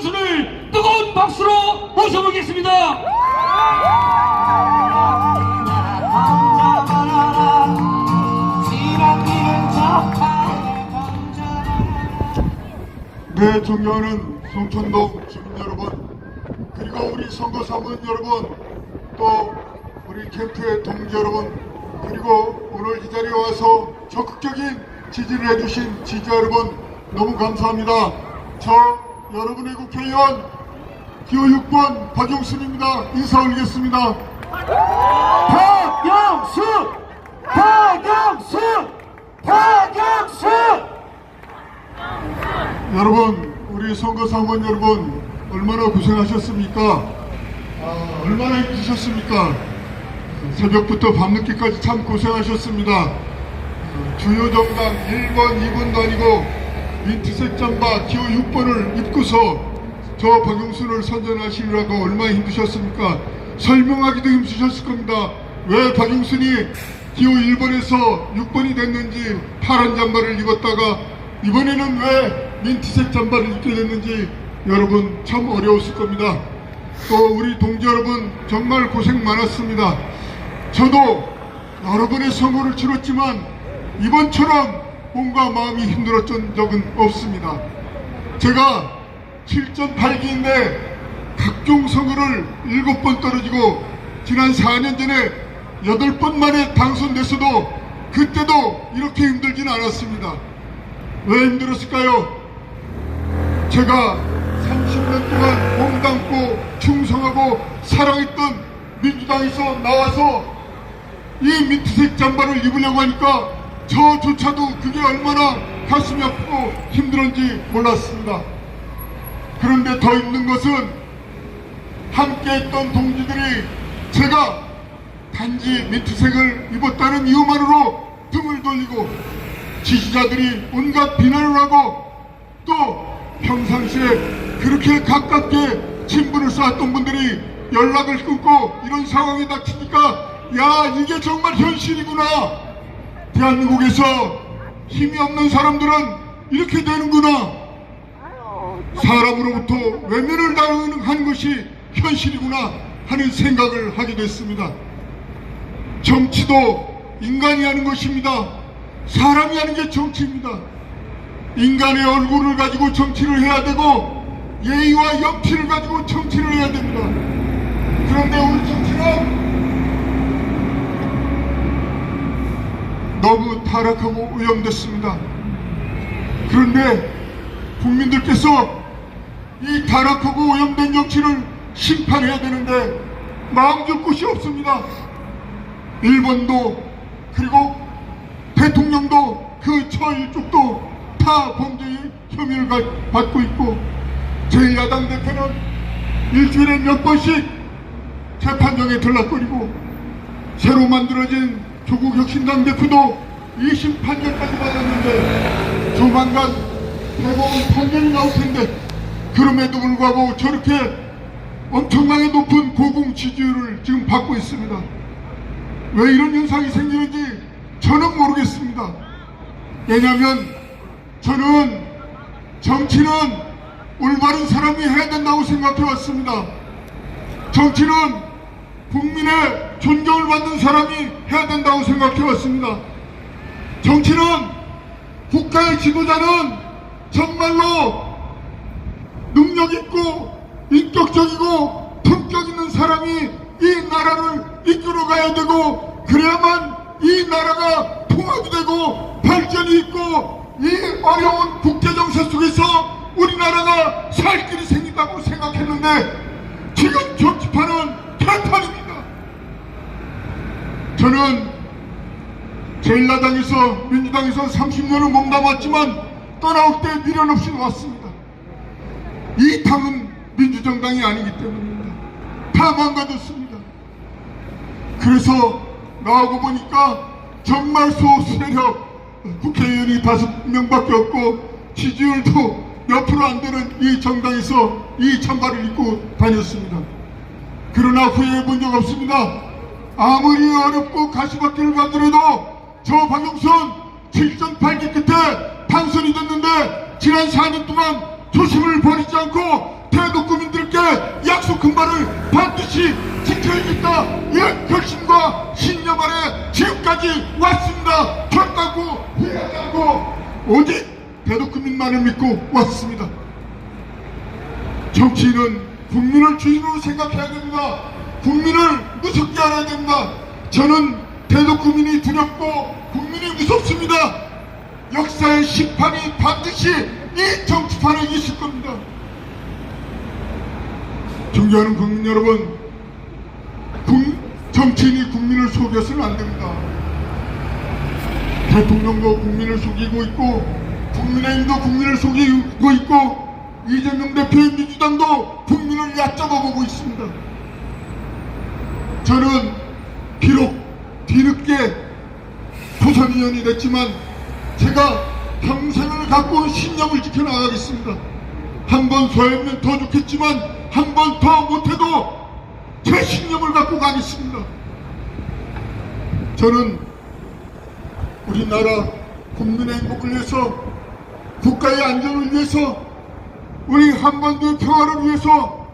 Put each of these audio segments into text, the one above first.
박영순을 뜨거운 박수로 모셔보겠습니다. 네, 존경하는 송천동 주민 여러분, 그리고 우리 선거 사무원 여러분, 또 우리 캠프의 동지 여러분, 그리고 오늘 이 자리에 와서 적극적인 지지를 해주신 지지 여러분, 너무 감사합니다. 저 여러분의 국회의원 기호 6번 박용순입니다. 인사 올리겠습니다. 박영순! 박영순! 박영순! 여러분, 우리 선거사무원 여러분, 얼마나 고생하셨습니까? 아, 얼마나 힘드셨습니까? 새벽부터 밤늦게까지 참 고생하셨습니다. 어, 주요 정당 1번, 2번도 아니고 민트색 잠바 기호 6번을 입고서 저 박용순을 선전하시느라고 얼마나 힘드셨습니까? 설명하기도 힘드셨을 겁니다. 왜 박용순이 기호 1번에서 6번이 됐는지 파란 잠바를 입었다가 이번에는 왜 민트색 잠바를 입게 됐는지 여러분 참 어려웠을 겁니다. 또 우리 동지 여러분 정말 고생 많았습니다. 저도 여러 번의 선거를 치렀지만 이번처럼 몸과 마음이 힘들었던 적은 없습니다. 제가 7전 8기인데 각종 선거를 7번 떨어지고 지난 4년 전에 8번 만에 당선됐어도 그때도 이렇게 힘들진 않았습니다. 왜 힘들었을까요? 제가 30년 동안 몸담고 충성하고 사랑했던 민주당에서 나와서 이 민트색 잠바를 입으려고 하니까 저조차도 그게 얼마나 가슴이 아프고 힘들었는지 몰랐습니다. 그런데 더 힘든 것은 함께 했던 동지들이 제가 단지 민트색을 입었다는 이유만으로 등을 돌리고 지지자들이 온갖 비난을 하고 또 평상시에 그렇게 가깝게 친분을 쌓았던 분들이 연락을 끊고 이런 상황에 닥치니까 야 이게 정말 현실이구나 대한민국에서 힘이 없는 사람들은 이렇게 되는구나. 사람으로부터 외면을 당하는 것이 현실이구나 하는 생각을 하게 됐습니다. 정치도 인간이 하는 것입니다. 사람이 하는 게 정치입니다. 인간의 얼굴을 가지고 정치를 해야 되고 예의와 염치를 가지고 정치를 해야 됩니다. 그런데 우리 정치는 너무 타락하고 오염됐습니다. 그런데 국민들께서 이 타락하고 오염된 정치를 심판해야 되는데 마음 줄 곳이 없습니다. 일본도 그리고 대통령도 그 처일쪽도 타 범죄의 혐의를 가- 받고 있고 제1야당 대표는 일주일에 몇 번씩 재판정에 들락거리고 새로 만들어진 조국 혁신당 대표도 2심 판결까지 받았는데 조만간 대법원 판결이 나올 텐데 그럼에도 불구하고 저렇게 엄청나게 높은 고공 지지율을 지금 받고 있습니다. 왜 이런 현상이 생기는지 저는 모르겠습니다. 왜냐하면 저는 정치는 올바른 사람이 해야 된다고 생각해 왔습니다. 정치는 국민의 존경을 받는 사람이 해야 된다고 생각해 왔습니다. 정치는 국가의 지도자는 정말로 능력 있고 인격적이고 품격 있는 사람이 이 나라를 이끌어 가야 되고 그래야만 이 나라가 통합이 되고 발전이 있고 이 어려운 국제 정세 속에서 우리나라가 살 길이 생긴다고 생각했는데 지금 정치판은 개판입니다. 저는 제1야당에서 민주당에서 30년을 몸담았지만 떠나올 때 미련 없이 왔습니다. 이 당은 민주정당이 아니기 때문입니다. 다 망가졌습니다. 그래서 나오고 보니까 정말 소수 세력 국회의원이 다섯 명밖에 없고 지지율도 몇 프로 안 되는 이 정당에서 이 찬바를 입고 다녔습니다. 그러나 후회해 본 적 없습니다. 아무리 어렵고 가시밭길을 가더라도 저 박영선 7전 8기 끝에 당선이 됐는데 지난 4년 동안 조심을 버리지 않고 반드시 지켜야겠다. 이런 결심과 신념 아래 지금까지 왔습니다. 결단고 회하지 않고 오직 대도국민만을 믿고 왔습니다. 정치인은 국민을 주인으로 생각해야 됩니다. 국민을 무섭게 알아야 됩니다. 저는 대도 국민이 두렵고 국민이 무섭습니다. 역사의 심판이 반드시 이 정치판에 있을 겁니다. 존경하는 국민 여러분, 국- 정치인이 국민을 속여서는 안 됩니다. 대통령도 국민을 속이고 있고 국민의힘도 국민을 속이고 있고 이재명 대표의 민주당도 국민을 얕잡아 보고 있습니다. 저는 비록 뒤늦게 부선의원이 됐지만 제가 평생을 갖고 온 신념을 지켜나가겠습니다. 한 번 소외면 더 좋겠지만 한 번 더 못해도 제 신념을 갖고 가겠습니다. 저는 우리나라 국민의 행복을 위해서 국가의 안전을 위해서 우리 한반도의 평화를 위해서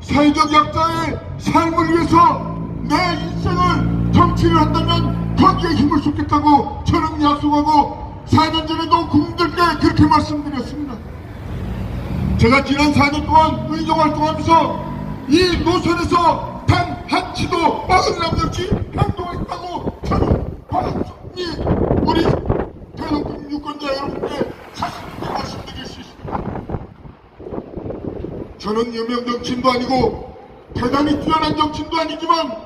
사회적 약자의 삶을 위해서 내 인생을 정치를 한다면 거기에 힘을 쏟겠다고 저는 약속하고 4년 전에도 국민들께 그렇게 말씀드렸습니다. 제가 지난 4년 동안 의정 활동하면서 이 노선에서 단 한 치도 어긋남이 없이 행동했다고 저는 과감히 우리 대한민국 유권자 여러분께 자신있게 말씀드릴 수 있습니다. 저는 유명 정치인도 아니고 대단히 뛰어난 정치인도 아니지만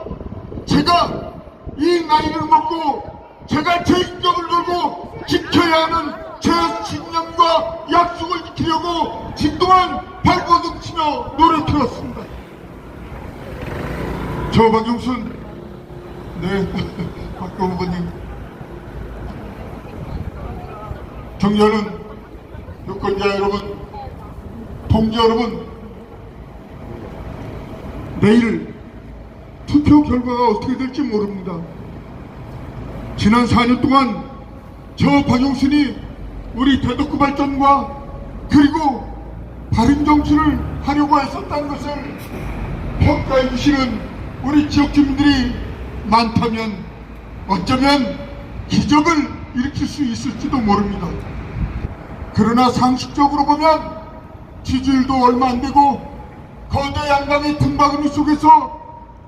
제가 이 나이를 먹고 제가 제 인격을 걸고 지켜야 하는 제 신념과 약속을 지키려고 진동한 발버둥치며 노력해왔습니다. 저 박용순, 네, 박교 후보님, 정리하는 유권자 여러분, 동지 여러분, 내일 투표 결과가 어떻게 될지 모릅니다. 지난 4년 동안 저 박용순이 우리 대덕구 발전과 그리고 바른 정치를 하려고 했었다는 것을 평가해 주시는 우리 지역 주민들이 많다면 어쩌면 기적을 일으킬 수 있을지도 모릅니다. 그러나 상식적으로 보면 지지율도 얼마 안 되고 거대 양강의 등바구니 속에서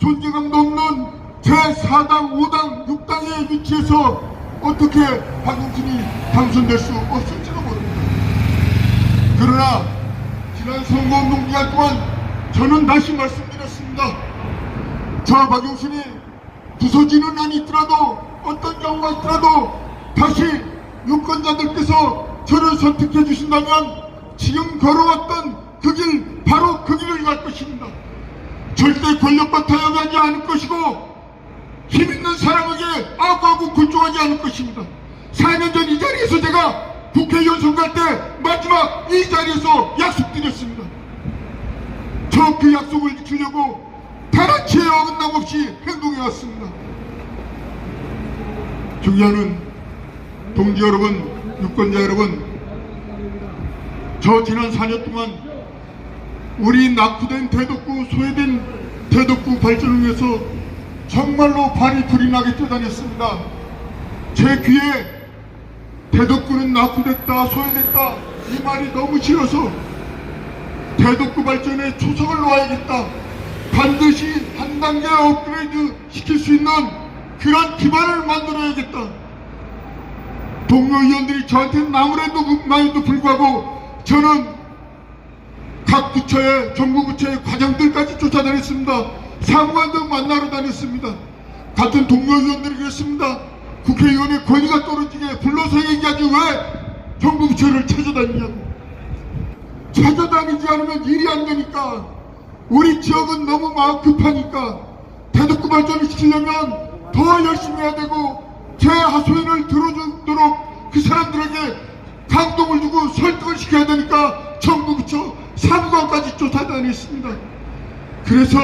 존재감도 없는 제4당, 5당, 6당의 위치에서 어떻게 박용순이 당선될 수 없을지도 모릅니다. 그러나 지난 선거운동 기간 동안 저는 다시 말씀드렸습니다. 저 박용순이 부서지는 안이 있더라도 어떤 경우가 있더라도 다시 유권자들께서 저를 선택해 주신다면 지금 걸어왔던 그 길 바로 그 길을 갈 것입니다. 절대 권력과 타협하지 않을 것이고 힘 있는 사람에게 악하고 굴종하지 않을 것입니다. 4년 전 이 자리에서 제가 국회의원 선거할 때 마지막 이 자리에서 약속드렸습니다. 저 그 약속을 지키려고 단한치의 어긋남 없이 행동해 왔습니다. 중요한 동지 여러분, 유권자 여러분, 저 지난 4년 동안 우리 낙후된 대덕구, 소외된 대덕구 발전을 위해서 정말로 발이 불이 나게 뛰어다녔습니다. 제 귀에 대덕구는 낙후됐다, 소외됐다 이 말이 너무 싫어서 대덕구 발전에 초석을 놓아야겠다. 반드시 한 단계 업그레이드 시킬 수 있는 그런 기반을 만들어야겠다. 동료 의원들이 저한테는 아무래도 많이도 불구하고 저는 각 부처의 정부 부처의 과장들까지 쫓아다녔습니다. 사무관도 만나러 다녔습니다. 같은 동료 의원들이 그랬습니다. 국회의원의 권위가 떨어지게 불러서 얘기하지 왜 정부 부처를 찾아다니냐고. 찾아다니지 않으면 일이 안 되니까 우리 지역은 너무 마음 급하니까 대덕구 발전을 시키려면 더 열심히 해야 되고 제 하소연을 들어주도록 그 사람들에게 감동을 주고 설득을 시켜야 되니까 정부 부처 사무관까지 쫓아다녔습니다. 그래서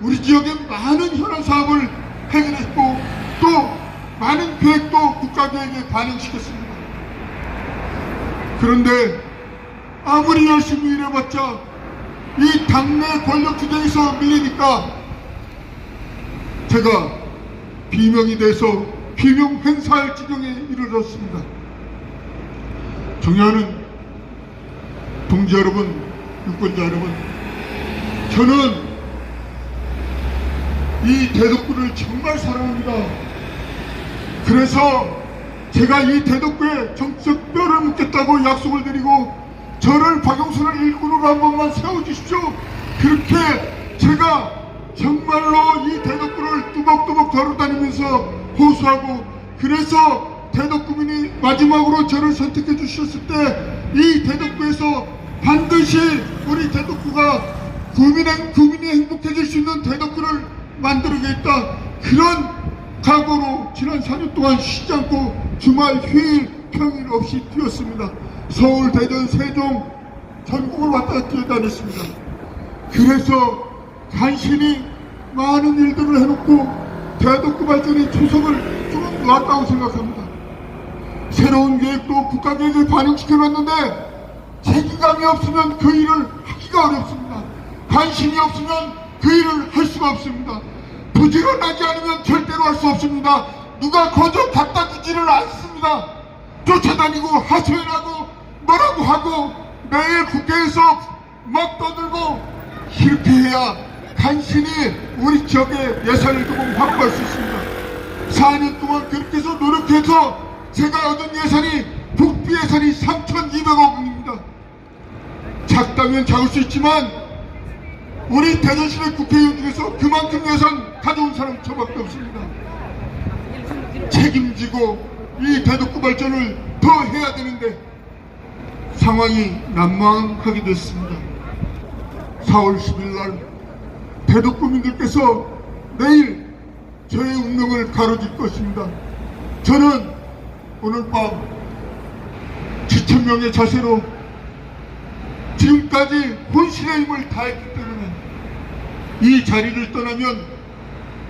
우리 지역에 많은 현안 사업을 해결했고 또 많은 계획도 국가계획에 반영시켰습니다. 그런데 아무리 열심히 일해봤자 이 당내 권력 투쟁에서 밀리니까 제가 비명이 돼서 비명 행사할 지경에 이르렀습니다. 존경하는 동지 여러분, 유권자 여러분, 저는 이 대덕구를 정말 사랑합니다. 그래서 제가 이 대덕구에 정적 뼈를 묻겠다고 약속을 드리고 저를 박영순을 일꾼으로 한 번만 세워주십시오. 그렇게 제가 정말로 이 대덕구를 뚜벅뚜벅 걸어다니면서 호소하고 그래서 대덕구민이 마지막으로 저를 선택해 주셨을 때 이 대덕구에서 반드시 우리 대덕구가 구민의, 구민이 행복해질 수 있는 대덕구를 만들어야겠다. 그런 각오로 지난 4년 동안 쉬지 않고 주말, 휴일, 평일 없이 뛰었습니다. 서울, 대전, 세종, 전국을 왔다 뛰어다녔습니다. 그래서 간신히 많은 일들을 해놓고 대덕구 발전의 초석을 좀 놨다고 생각합니다. 새로운 계획도 국가 계획에 반영시켜놨는데 책임감이 없으면 그 일을 하기가 어렵습니다. 관심이 없으면 그 일을 할 수가 없습니다. 부지런하지 않으면 절대로 할 수 없습니다. 누가 거저 갖다 주지를 않습니다. 쫓아다니고 하소연하고 뭐라고 하고 매일 국회에서 막 떠들고 이렇게 해야 간신히 우리 지역의 예산을 조금 확보할 수 있습니다. 4년 동안 그렇게 해서 노력해서 제가 얻은 예산이 국비 예산이 3,200억 원입니다. 작다면 작을 수 있지만 우리 대전시의 국회의원 중에서 그만큼 예산 가져온 사람 저밖에 없습니다. 책임지고 이 대덕구 발전을 더 해야 되는데 상황이 난망하게 됐습니다. 4월 10일 날 대덕구민들께서 내일 저의 운명을 가로질 것입니다. 저는 오늘 밤 지천명의 자세로 지금까지 혼신의 힘을 다했기 때문에 이 자리를 떠나면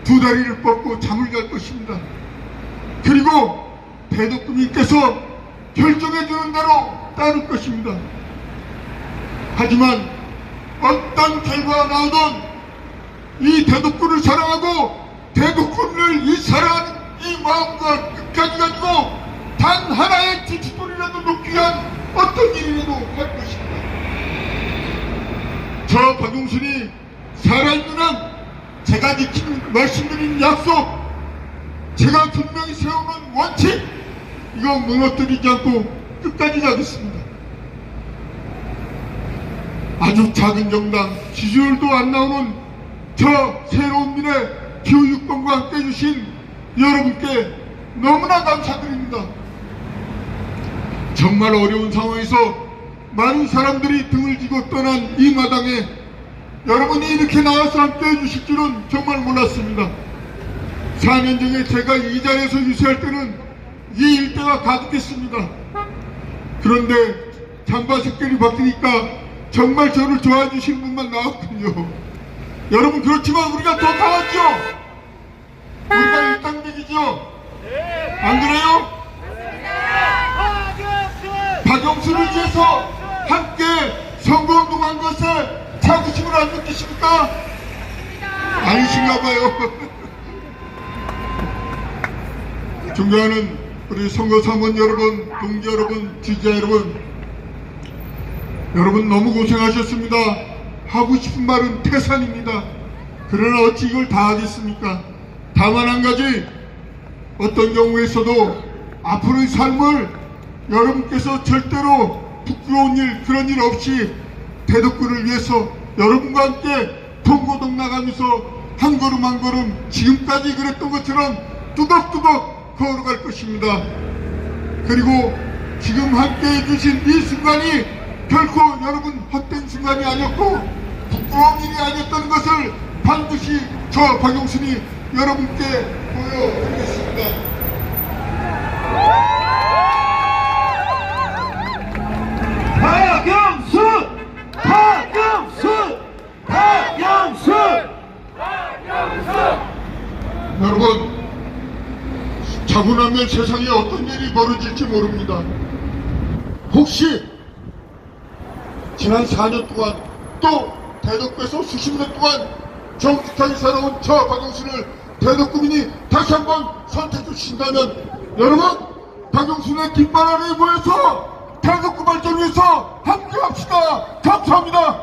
두 다리를 뻗고 잠을 잘 것입니다. 그리고 대덕구민께서 결정해 주는 대로 따를 것입니다. 하지만 어떤 결과가 나오든 이 대덕구를 사랑하고 대덕구를 이 사랑하는 이 마음과 끝까지 가지고 단 하나의 지지돌이라도 놓기 위한 어떤 일이라도 할 것입니다. 저 박용순이 살아있는 한 제가 지킨 말씀드린 약속 제가 분명히 세우는 원칙 이거 무너뜨리지 않고 끝까지 가겠습니다. 아주 작은 정당 지지율도 안 나오는 저 새로운 미래 교육권과 함께 해주신 여러분께 너무나 감사드립니다. 정말 어려운 상황에서 많은 사람들이 등을 지고 떠난 이 마당에 여러분이 이렇게 나와서 함께 해 주실 줄은 정말 몰랐습니다. 4년 전에 제가 이 자리에서 유세할 때는 이 일대가 가득했습니다. 그런데 장과 색깔이 바뀌니까 정말 저를 좋아해 주시는 분만 나왔군요. 여러분 그렇지만 우리가 더 강하죠? 우리가 일당백이죠? 안 그래요? 박영수를 위해서 함께 선거운동한 것에 자부심을 안 느끼십니까? 아니신가 봐요. 존경하는 우리 선거사원 여러분, 동지 여러분, 지지자 여러분, 여러분 너무 고생하셨습니다. 하고 싶은 말은 태산입니다. 그러나 어찌 이걸 다 하겠습니까? 다만 한 가지, 어떤 경우에서도 앞으로의 삶을 여러분께서 절대로 부끄러운 일, 그런 일 없이 대덕구를 위해서 여러분과 함께 동고동 나가면서 한 걸음 한 걸음 지금까지 그랬던 것처럼 뚜벅뚜벅 걸어갈 것입니다. 그리고 지금 함께 해주신 이 순간이 결코 여러분 헛된 순간이 아니었고 부끄러운 일이 아니었다는 것을 반드시 저 박용순이 여러분께 보여드리겠습니다. 박영수! 박영수! 박영수! 여러분 자고 나면 세상에 어떤 일이 벌어질지 모릅니다. 혹시 지난 4년 동안 또 대덕구에서 수십 년 동안 정직하게 살아온 저 박영순을 대덕구민이 다시 한번 선택해 주신다면 여러분 박영순의 깃발 아래에 모여서 대덕구 발전 위해서 함께합시다. 감사합니다.